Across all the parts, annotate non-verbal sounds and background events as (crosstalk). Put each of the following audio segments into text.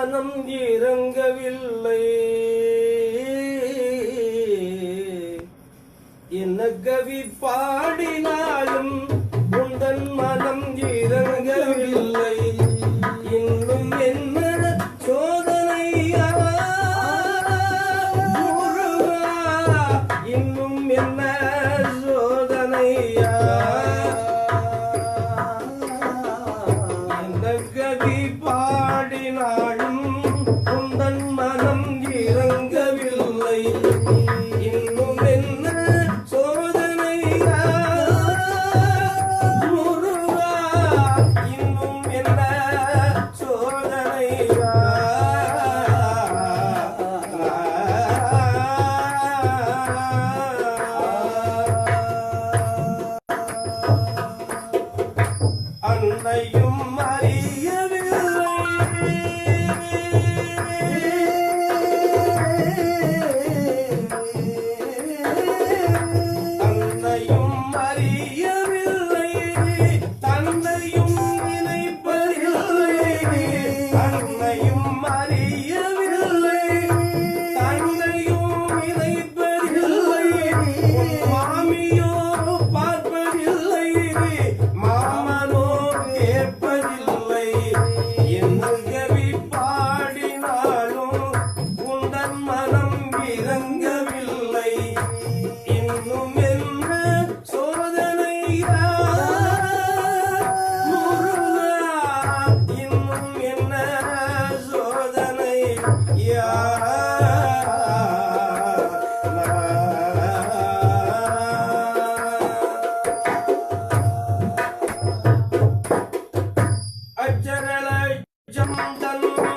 மனம் இறங்கவில்லை. என்ன கவி பாடினாலும் எதையும் அறியவில்லை. தன்னையும் அறியவில்லை. தன்னையும் நினைப்பதில்லை தன்னையும் Jump down.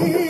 Hey! (laughs)